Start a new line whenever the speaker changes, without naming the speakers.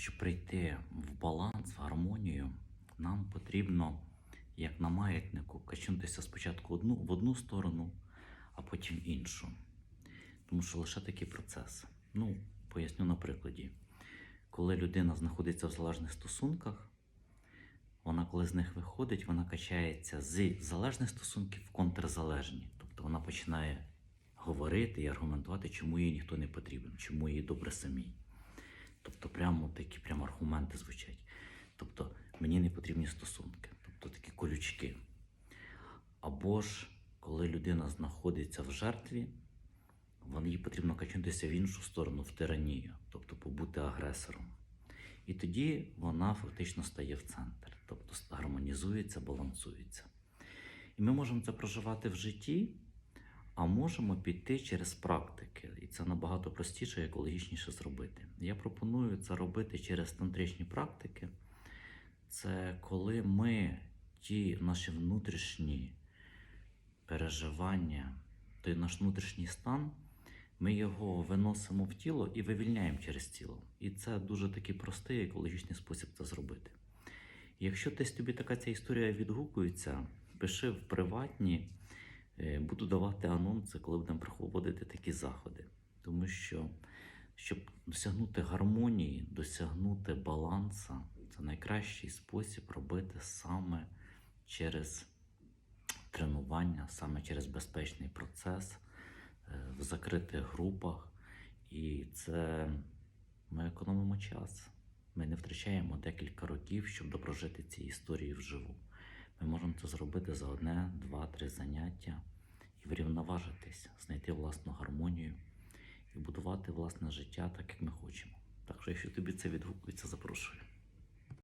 щоб прийти в баланс, в гармонію, нам потрібно, як на маятнику, качнутися спочатку одну, в одну сторону, а потім іншу. Тому що лише такий процес. Ну, поясню на прикладі. Коли людина знаходиться в залежних стосунках, вона, коли з них виходить, вона качається з залежних стосунків в контрзалежні. Тобто вона починає говорити і аргументувати, чому їй ніхто не потрібен, чому їй добре самій. Тобто, прямо такі прямо аргументи звучать. Тобто, мені не потрібні стосунки, тобто такі колючки. Або ж коли людина знаходиться в жертві, їй потрібно качнутися в іншу сторону, в тиранію, тобто побути агресором. І тоді вона фактично стає в центр, тобто гармонізується, балансується. І ми можемо це проживати в житті, а можемо піти через практики. І це набагато простіше і екологічніше зробити. Я пропоную це робити через тантричні практики. Це коли ми ті наші внутрішні переживання, той наш внутрішній стан, ми його виносимо в тіло і вивільняємо через тіло. І це дуже такий простий екологічний спосіб це зробити. Якщо десь тобі така ця історія відгукується, пиши в приватні, буду давати анонси, коли будемо проводити такі заходи. Тому що, щоб досягнути гармонії, досягнути балансу, це найкращий спосіб робити саме через тренування, саме через безпечний процес е, в закритих групах. І це ми економимо час. Ми не втрачаємо декілька років, щоб допрожити ці історії вживу. Ми можемо це зробити за одне, два, три заняття і врівноважитись, знайти власну гармонію і будувати власне життя так, як ми хочемо. Так що, якщо тобі це відгукується, запрошую.